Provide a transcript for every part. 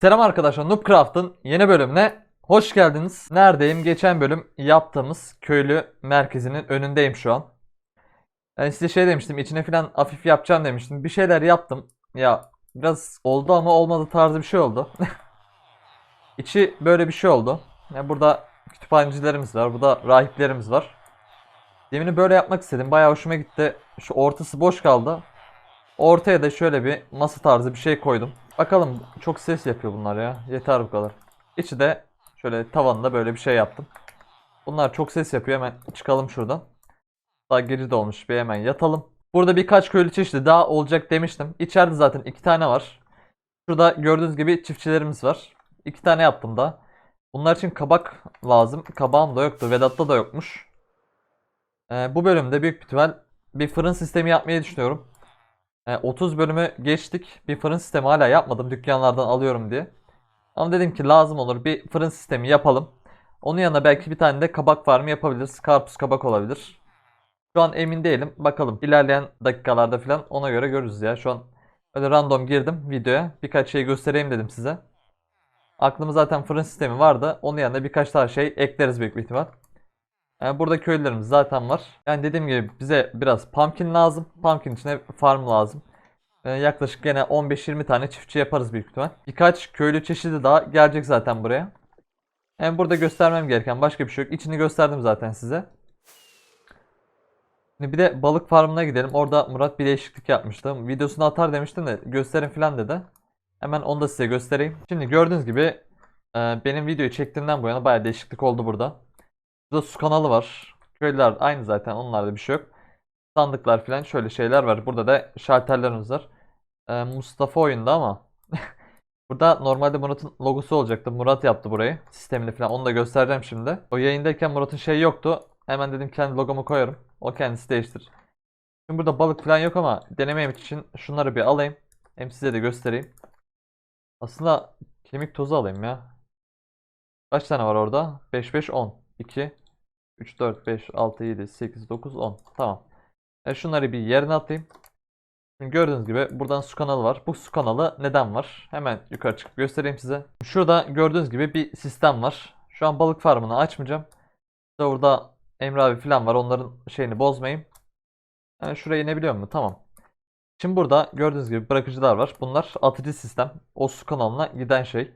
Selam arkadaşlar Noobcraft'ın yeni bölümüne hoş geldiniz. Neredeyim? Geçen bölüm yaptığımız köylü merkezinin önündeyim şu an. Ben size şey demiştim içine falan hafif yapacağım demiştim. Bir şeyler yaptım. Ya biraz oldu ama olmadı tarzı bir şey oldu. İçi böyle bir şey oldu. Ya burada kütüphanecilerimiz var. Burada rahiplerimiz var. Demini böyle yapmak istedim. Bayağı hoşuma gitti. Şu ortası boş kaldı. Ortaya da şöyle bir masa tarzı bir şey koydum. Bakalım çok ses yapıyor bunlar ya. Yeter bu kadar. İçi de şöyle tavanında böyle bir şey yaptım. Bunlar çok ses yapıyor. Hemen çıkalım şuradan. Daha gece de olmuş. Bir hemen yatalım. Burada birkaç köylü çeşidi daha olacak demiştim. İçeride zaten iki tane var. Şurada gördüğünüz gibi çiftçilerimiz var. İki tane yaptım da. Bunlar için kabak lazım. Kabağım da yoktu. Vedat'ta da yokmuş. Ee, bu bölümde büyük ihtimal bir fırın sistemi yapmayı düşünüyorum. E, 30 bölümü geçtik. Bir fırın sistemi hala yapmadım dükkanlardan alıyorum diye. Ama dedim ki lazım olur bir fırın sistemi yapalım. Onun yanına belki bir tane de kabak farmı yapabiliriz. Karpuz kabak olabilir. Şu an emin değilim. Bakalım ilerleyen dakikalarda falan ona göre görürüz ya. Şu an öyle random girdim videoya. Birkaç şey göstereyim dedim size. Aklımda zaten fırın sistemi vardı. Onun yanına birkaç daha şey ekleriz büyük bir ihtimal. Yani burada köylülerimiz zaten var. Yani dediğim gibi bize biraz pumpkin lazım. Pumpkin içine farm lazım. Ee, yaklaşık gene 15-20 tane çiftçi yaparız büyük ihtimal. Birkaç köylü çeşidi daha gelecek zaten buraya. Yani burada göstermem gereken başka bir şey yok. İçini gösterdim zaten size. Şimdi bir de balık farmına gidelim. Orada Murat bir değişiklik yapmıştı. Videosunu atar demiştim de gösterin falan dedi. Hemen onu da size göstereyim. Şimdi gördüğünüz gibi e, benim videoyu çektiğimden bu yana bayağı değişiklik oldu burada. Burada su kanalı var. Köylüler aynı zaten onlarda bir şey yok. Sandıklar falan şöyle şeyler var. Burada da şalterlerimiz var. Ee, Mustafa oyunda ama burada normalde Murat'ın logosu olacaktı. Murat yaptı burayı. Sistemini falan onu da göstereceğim şimdi. O yayındayken Murat'ın şeyi yoktu. Hemen dedim kendi logomu koyarım. O kendisi değiştirir. Şimdi burada balık falan yok ama denemem için şunları bir alayım. Hem size de göstereyim. Aslında kemik tozu alayım ya. Kaç tane var orada? 5 5 10. 2 3 4 5 6 7 8 9 10. Tamam. E şunları bir yerine atayım. Şimdi gördüğünüz gibi buradan su kanalı var. Bu su kanalı neden var? Hemen yukarı çıkıp göstereyim size. Şurada gördüğünüz gibi bir sistem var. Şu an balık farmını açmayacağım. İşte Orada Emre abi falan var. Onların şeyini bozmayayım. Yani şuraya inebiliyor mu? Tamam. Şimdi burada gördüğünüz gibi bırakıcılar var. Bunlar atıcı sistem. O su kanalına giden şey.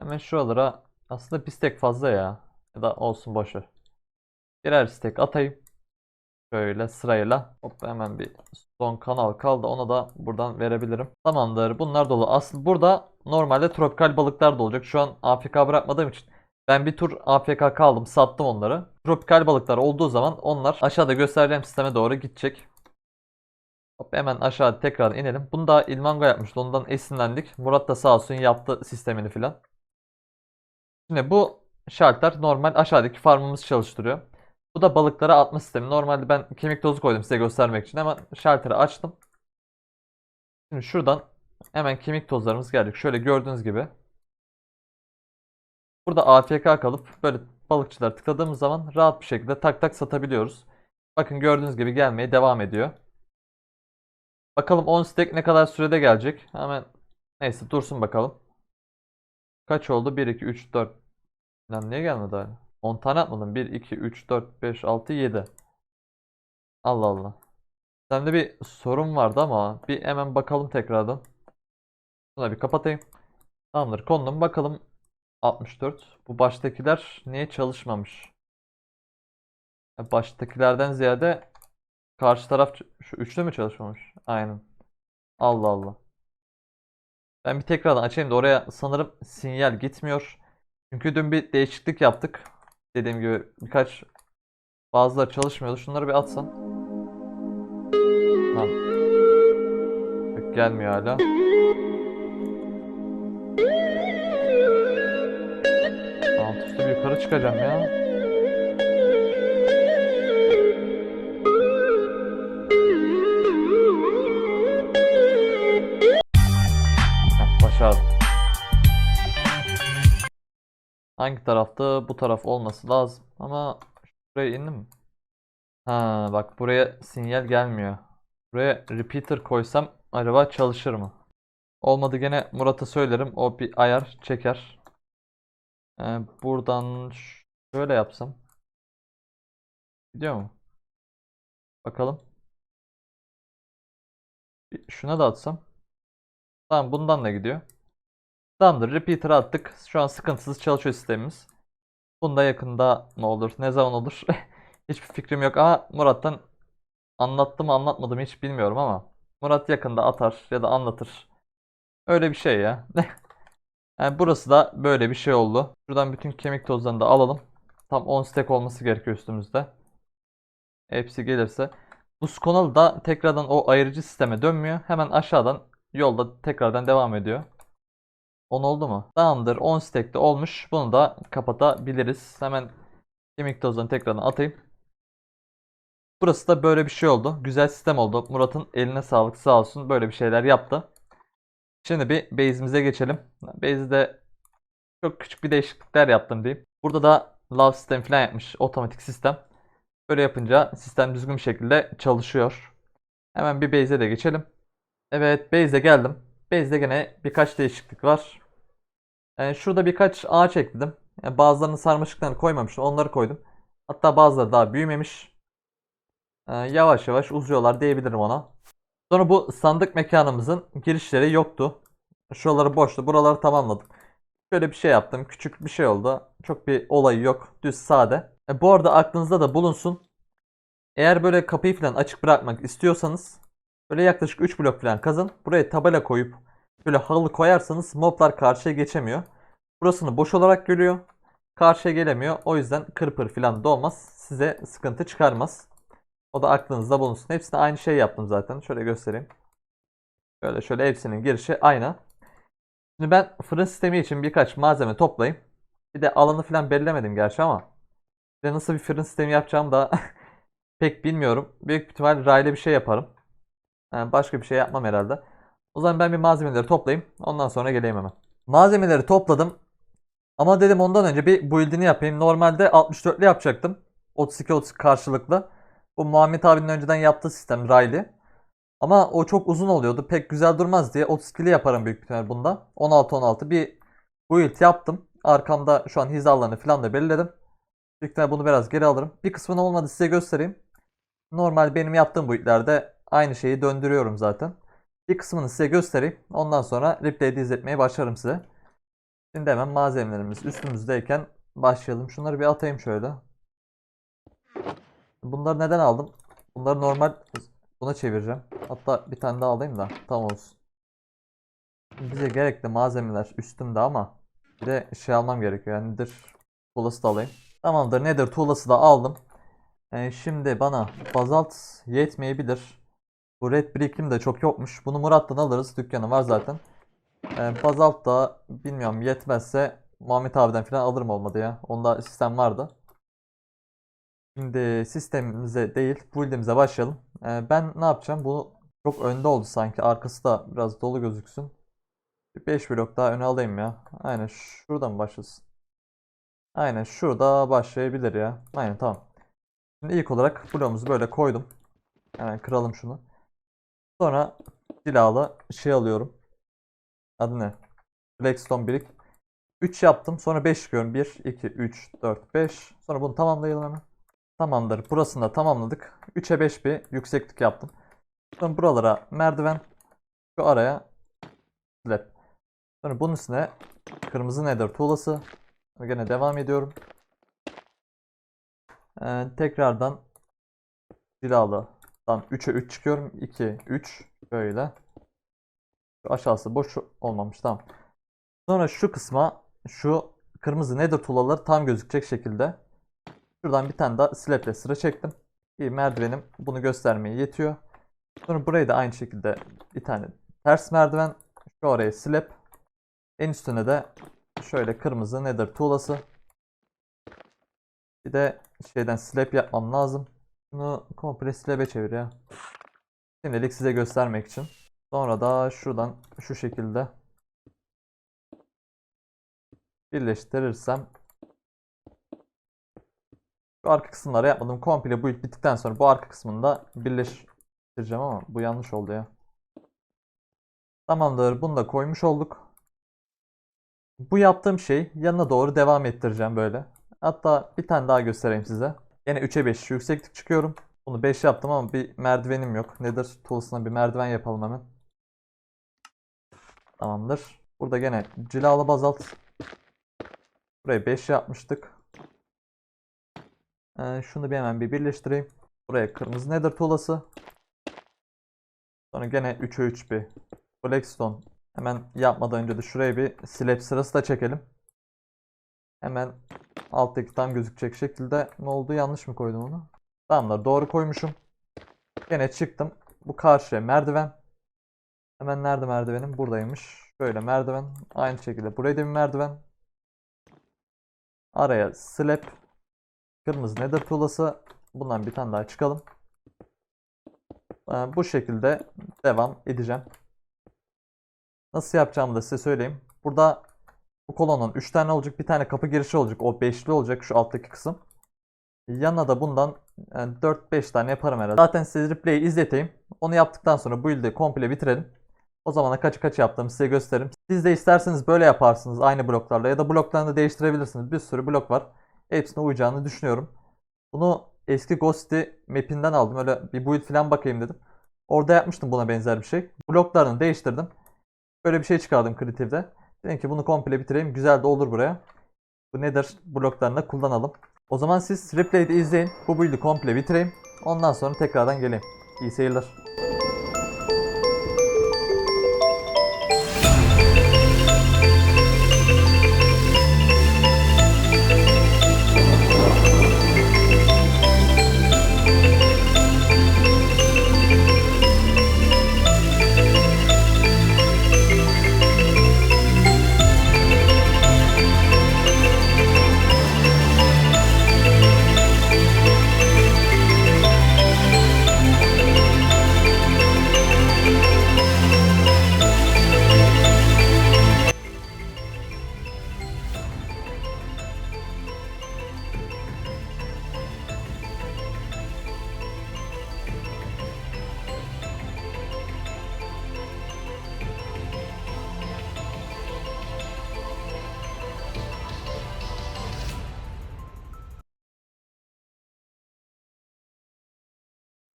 Hemen şuralara aslında bir stek fazla ya. Ya da olsun boşver. Birer stek atayım. Şöyle sırayla. Hop hemen bir son kanal kaldı. Ona da buradan verebilirim. Tamamdır. Bunlar dolu. Aslında burada normalde tropikal balıklar da olacak. Şu an AFK bırakmadığım için ben bir tur AFK kaldım. Sattım onları. Tropikal balıklar olduğu zaman onlar aşağıda göstereceğim sisteme doğru gidecek. Hop hemen aşağı tekrar inelim. Bunu da Ilmango yapmıştı. Ondan esinlendik. Murat da sağ olsun yaptı sistemini filan. Şimdi bu şalter normal aşağıdaki farmımız çalıştırıyor. Bu da balıklara atma sistemi. Normalde ben kemik tozu koydum size göstermek için ama şalteri açtım. Şimdi şuradan hemen kemik tozlarımız geldik. Şöyle gördüğünüz gibi. Burada AFK kalıp böyle balıkçılar tıkladığımız zaman rahat bir şekilde tak tak satabiliyoruz. Bakın gördüğünüz gibi gelmeye devam ediyor. Bakalım 10 stack ne kadar sürede gelecek. Hemen neyse dursun bakalım. Kaç oldu? 1, 2, 3, 4. Lan niye gelmedi hala? 10 tane atmadım. 1, 2, 3, 4, 5, 6, 7. Allah Allah. Sende bir sorun vardı ama bir hemen bakalım tekrardan. Şuna bir kapatayım. Tamamdır. Kondum. Bakalım 64. Bu baştakiler niye çalışmamış? Baştakilerden ziyade karşı taraf şu üçlü mü çalışmamış? Aynen. Allah Allah. Ben bir tekrardan açayım da oraya sanırım sinyal gitmiyor. Çünkü dün bir değişiklik yaptık. Dediğim gibi birkaç bazıları çalışmıyordu. Şunları bir atsan. Lan. Yok, gelmiyor hala. Üstü bir yukarı çıkacağım ya. Başardım. Hangi tarafta? Bu taraf olması lazım. Ama şuraya indim? Ha bak buraya sinyal gelmiyor. Buraya repeater koysam acaba çalışır mı? Olmadı gene Murat'a söylerim. O bir ayar çeker. Ee, buradan şöyle yapsam. Gidiyor mu? Bakalım. Şuna da atsam. Tamam bundan da gidiyor. Tamamdır. Repeater'a attık. Şu an sıkıntısız çalışıyor sistemimiz. Bunda yakında mı olur? Ne zaman olur? Hiçbir fikrim yok ama Murat'tan anlattı mı anlatmadı hiç bilmiyorum ama Murat yakında atar ya da anlatır. Öyle bir şey ya. Yani burası da böyle bir şey oldu. Şuradan bütün kemik tozlarını da alalım. Tam 10 stack olması gerekiyor üstümüzde. Hepsi gelirse. Bu Sconalı da tekrardan o ayırıcı sisteme dönmüyor. Hemen aşağıdan yolda tekrardan devam ediyor. 10 oldu mu? Tamamdır. 10 stack de olmuş. Bunu da kapatabiliriz. Hemen kemik tozlarını tekrardan atayım. Burası da böyle bir şey oldu. Güzel sistem oldu. Murat'ın eline sağlık sağ olsun. Böyle bir şeyler yaptı. Şimdi bir base'imize geçelim. Base'de çok küçük bir değişiklikler yaptım diyeyim. Burada da love sistem falan yapmış. Otomatik sistem. Böyle yapınca sistem düzgün bir şekilde çalışıyor. Hemen bir base'e de geçelim. Evet base'e geldim. Base'de gene birkaç değişiklik var. Yani şurada birkaç ağaç ekledim. Yani bazılarını sarmaşıklarını koymamıştım. Onları koydum. Hatta bazıları daha büyümemiş. Ee, yavaş yavaş uzuyorlar diyebilirim ona. Sonra bu sandık mekanımızın girişleri yoktu. Şuraları boştu. Buraları tamamladım. Şöyle bir şey yaptım. Küçük bir şey oldu. Çok bir olayı yok. Düz sade. E, bu arada aklınızda da bulunsun. Eğer böyle kapıyı falan açık bırakmak istiyorsanız böyle yaklaşık 3 blok falan kazın. Buraya tabela koyup böyle halı koyarsanız moblar karşıya geçemiyor. Burasını boş olarak görüyor. Karşıya gelemiyor. O yüzden kırpır falan da olmaz. Size sıkıntı çıkarmaz. O da aklınızda bulunsun. Hepsine aynı şey yaptım zaten. Şöyle göstereyim. Şöyle şöyle hepsinin girişi aynı. Şimdi ben fırın sistemi için birkaç malzeme toplayayım. Bir de alanı falan belirlemedim gerçi ama. Bir nasıl bir fırın sistemi yapacağım da pek bilmiyorum. Büyük ihtimal raylı bir şey yaparım. Yani başka bir şey yapmam herhalde. O zaman ben bir malzemeleri toplayayım. Ondan sonra geleyim hemen. Malzemeleri topladım. Ama dedim ondan önce bir build'ini yapayım. Normalde 64'lü yapacaktım. 32-30 karşılıklı. Bu Muhammed abinin önceden yaptığı sistem raylı. Ama o çok uzun oluyordu. Pek güzel durmaz diye 32'li yaparım büyük ihtimal bunda. 16-16 bir build yaptım. Arkamda şu an hizalarını falan da belirledim. Büyük ihtimal bunu biraz geri alırım. Bir kısmını olmadı size göstereyim. Normal benim yaptığım build'lerde aynı şeyi döndürüyorum zaten. Bir kısmını size göstereyim. Ondan sonra replay'de izletmeye başlarım size. Şimdi hemen malzemelerimiz üstümüzdeyken başlayalım. Şunları bir atayım şöyle. Bunları neden aldım? Bunları normal buna çevireceğim. Hatta bir tane daha alayım da tam olsun. Bize gerekli malzemeler üstümde ama bir de şey almam gerekiyor. Yani nedir? Tuğlası da alayım. Tamamdır. Nedir? Tuğlası da aldım. Ee, şimdi bana bazalt yetmeyebilir. Bu red brick'im de çok yokmuş. Bunu Murat'tan alırız. Dükkanı var zaten. Ee, bazalt da bilmiyorum yetmezse Muhammed abiden falan alırım olmadı ya. Onda sistem vardı. Şimdi sistemimize değil, build'imize başlayalım. Ee, ben ne yapacağım? Bu çok önde oldu sanki. Arkası da biraz dolu gözüksün. Bir 5 blok daha öne alayım ya. Aynen şuradan başlasın. Aynen şurada başlayabilir ya. Aynen tamam. Şimdi ilk olarak bloğumuzu böyle koydum. Hemen kıralım şunu. Sonra cilalı şey alıyorum. Adı ne? Blackstone brick. 3 yaptım. Sonra 5 çıkıyorum. 1, 2, 3, 4, 5. Sonra bunu tamamlayalım hemen. Tamamdır. Burasını da tamamladık. 3'e 5 bir yükseklik yaptım. Sonra buralara merdiven. Şu araya slab. Sonra bunun üstüne kırmızı nether tuğlası. Gene devam ediyorum. Ee, tekrardan cilalıdan 3'e 3 çıkıyorum. 2, 3 böyle. Şu aşağısı boş olmamış. Tamam. Sonra şu kısma şu kırmızı nether tuğlaları tam gözükecek şekilde Şuradan bir tane daha slab sıra çektim. Bir merdivenim bunu göstermeye yetiyor. Sonra burayı da aynı şekilde bir tane ters merdiven. Şu oraya slab. En üstüne de şöyle kırmızı nether tuğlası. Bir de şeyden slab yapmam lazım. Bunu komple slab'e çevir ya. Şimdilik size göstermek için. Sonra da şuradan şu şekilde birleştirirsem şu arka kısımları yapmadım. Komple build bittikten sonra bu arka kısmını da birleştireceğim ama bu yanlış oldu ya. Tamamdır. Bunu da koymuş olduk. Bu yaptığım şey yanına doğru devam ettireceğim böyle. Hatta bir tane daha göstereyim size. Yine 3'e 5 yükseklik çıkıyorum. Bunu 5 yaptım ama bir merdivenim yok. Nedir? Tools'una bir merdiven yapalım hemen. Tamamdır. Burada gene cilalı bazalt. Burayı 5 yapmıştık. Ee, şunu bir hemen bir birleştireyim. Buraya kırmızı nether tuğlası. Sonra gene 3'e 3 bir Blackstone. Hemen yapmadan önce de şuraya bir slab sırası da çekelim. Hemen alttaki tam gözükecek şekilde ne oldu yanlış mı koydum onu? Tamamdır doğru koymuşum. Gene çıktım. Bu karşıya merdiven. Hemen nerede merdivenim? Buradaymış. Şöyle merdiven. Aynı şekilde buraya da bir merdiven. Araya slab. Kırmızı nether tuğlası. Bundan bir tane daha çıkalım. Ee, Bu şekilde devam edeceğim. Nasıl yapacağımı da size söyleyeyim. Burada bu kolonun 3 tane olacak, bir tane kapı girişi olacak. O beşli olacak şu alttaki kısım. Yanına da bundan yani 4-5 tane yaparım herhalde. Zaten size replay'i izleteyim. Onu yaptıktan sonra bu build'i komple bitirelim. O zamana kaç kaç yaptığımı size gösteririm. Siz de isterseniz böyle yaparsınız aynı bloklarla ya da bloklarını da değiştirebilirsiniz. Bir sürü blok var. Hepsine uyacağını düşünüyorum. Bunu eski Ghost'i map'inden aldım. Öyle bir build falan bakayım dedim. Orada yapmıştım buna benzer bir şey. Bloklarını değiştirdim. Böyle bir şey çıkardım Creative'de. Dedim ki bunu komple bitireyim. Güzel de olur buraya. Bu nedir? Bloklarını kullanalım. O zaman siz replay'de izleyin. Bu build'i komple bitireyim. Ondan sonra tekrardan geleyim. İyi seyirler.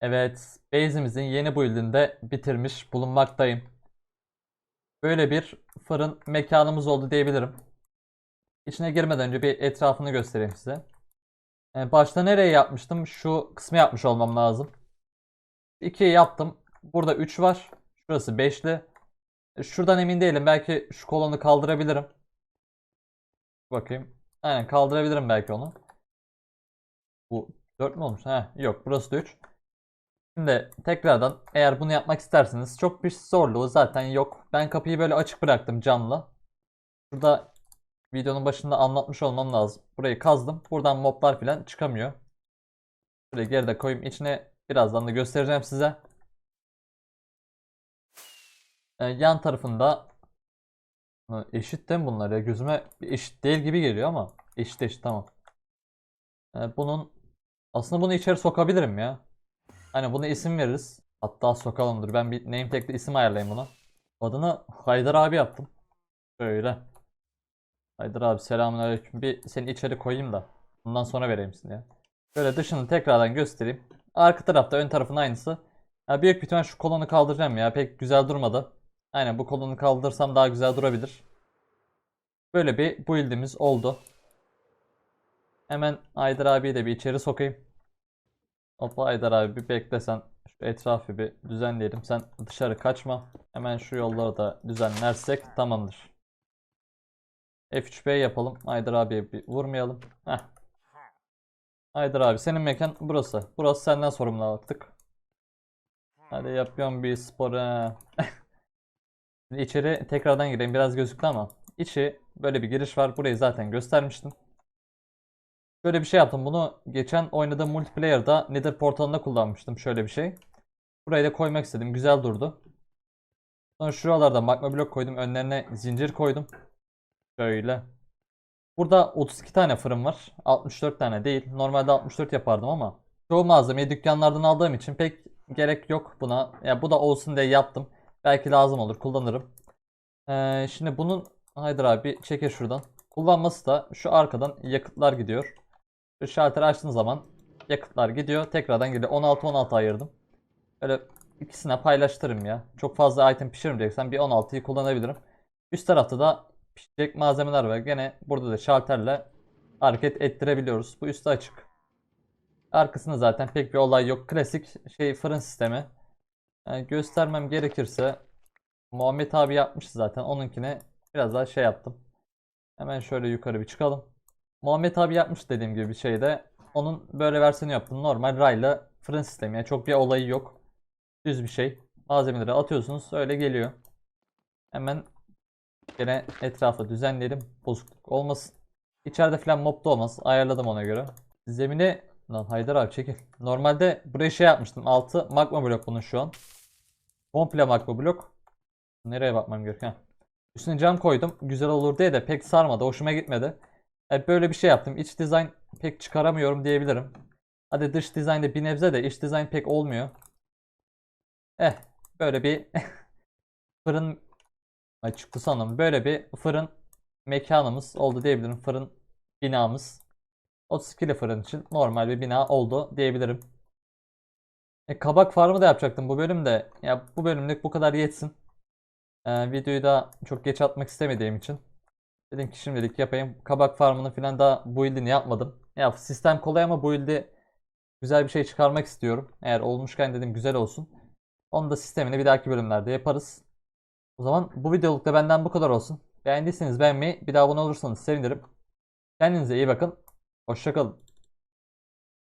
Evet, base'imizin yeni build'ini de bitirmiş bulunmaktayım. Böyle bir fırın mekanımız oldu diyebilirim. İçine girmeden önce bir etrafını göstereyim size. Ee, başta nereye yapmıştım? Şu kısmı yapmış olmam lazım. 2 yaptım. Burada 3 var. Şurası 5'li. Şuradan emin değilim. Belki şu kolonu kaldırabilirim. Bakayım. Aynen kaldırabilirim belki onu. Bu 4 mü olmuş? Heh, yok burası da 3. Şimdi tekrardan eğer bunu yapmak isterseniz çok bir zorluğu zaten yok. Ben kapıyı böyle açık bıraktım camla. Burada videonun başında anlatmış olmam lazım. Burayı kazdım. Buradan moblar falan çıkamıyor. Şöyle geride koyayım. İçine birazdan da göstereceğim size. Ee, yan tarafında eşit değil mi bunlar ya? Gözüme eşit değil gibi geliyor ama eşit eşit tamam. Ee, bunun aslında bunu içeri sokabilirim ya. Hani buna isim veririz. Hatta sokalım dur. Ben bir name tag'de isim ayarlayayım buna. Adını Haydar abi yaptım. Şöyle. Haydar abi selamünaleyküm. Bir seni içeri koyayım da. Bundan sonra vereyim seni ya. Şöyle dışını tekrardan göstereyim. Arka tarafta ön tarafın aynısı. Ya büyük ihtimal şu kolonu kaldıracağım ya. Pek güzel durmadı. Aynen bu kolonu kaldırsam daha güzel durabilir. Böyle bir build'imiz oldu. Hemen Haydar abiyi de bir içeri sokayım. Hoppa Haydar abi bir beklesen şu etrafı bir düzenleyelim. Sen dışarı kaçma. Hemen şu yolları da düzenlersek tamamdır. F3B yapalım. Haydar abiye bir vurmayalım. Heh. Haydar abi senin mekan burası. Burası senden sorumlu artık. Hadi yapıyorum bir spor. içeri tekrardan gireyim. Biraz gözüktü ama. içi böyle bir giriş var. Burayı zaten göstermiştim. Böyle bir şey yaptım. Bunu geçen oynadığım multiplayer'da Nether portalında kullanmıştım. Şöyle bir şey. Burayı da koymak istedim. Güzel durdu. Sonra şuralarda magma blok koydum. Önlerine zincir koydum. Şöyle. Burada 32 tane fırın var. 64 tane değil. Normalde 64 yapardım ama çoğu malzemeyi dükkanlardan aldığım için pek gerek yok buna. Ya bu da olsun diye yaptım. Belki lazım olur kullanırım. Ee, şimdi bunun Haydar abi çeke şuradan. Kullanması da şu arkadan yakıtlar gidiyor. Şalteri açtığın zaman yakıtlar gidiyor. Tekrardan geliyor. 16-16 ayırdım. Böyle ikisine paylaştırırım ya. Çok fazla item pişirmeyeceksen bir 16'yı kullanabilirim. Üst tarafta da pişecek malzemeler var. Gene burada da şalterle hareket ettirebiliyoruz. Bu üstü açık. Arkasında zaten pek bir olay yok. Klasik şey fırın sistemi. Yani göstermem gerekirse Muhammed abi yapmış zaten. Onunkine biraz daha şey yaptım. Hemen şöyle yukarı bir çıkalım. Muhammed abi yapmış dediğim gibi bir şeyde. Onun böyle versiyonu yaptım. Normal rayla fırın sistemi. Yani çok bir olayı yok. Düz bir şey. Malzemeleri atıyorsunuz. Öyle geliyor. Hemen gene etrafa düzenleyelim. Bozukluk olmasın. İçeride falan mob da olmaz. Ayarladım ona göre. Zemine... Lan Haydar abi çekil. Normalde buraya şey yapmıştım. Altı magma blok bunun şu an. Komple magma blok. Nereye bakmam gerekiyor? Üstüne cam koydum. Güzel olur diye de pek sarmadı. Hoşuma gitmedi. Hep böyle bir şey yaptım. İç dizayn pek çıkaramıyorum diyebilirim. Hadi dış dizaynda bir nebze de iç dizayn pek olmuyor. Eh böyle bir fırın Ay çıktı sanırım. Böyle bir fırın mekanımız oldu diyebilirim. Fırın binamız. 32'li fırın için normal bir bina oldu diyebilirim. E, kabak farmı da yapacaktım bu bölümde. Ya bu bölümlük bu kadar yetsin. Ee, videoyu da çok geç atmak istemediğim için. Dedim ki şimdilik yapayım. Kabak farmını falan daha build'ini yapmadım. Ya sistem kolay ama build'i güzel bir şey çıkarmak istiyorum. Eğer olmuşken dedim güzel olsun. Onu da sistemini bir dahaki bölümlerde yaparız. O zaman bu videoluk da benden bu kadar olsun. Beğendiyseniz beğenmeyi, bir daha abone olursanız sevinirim. Kendinize iyi bakın. Hoşçakalın.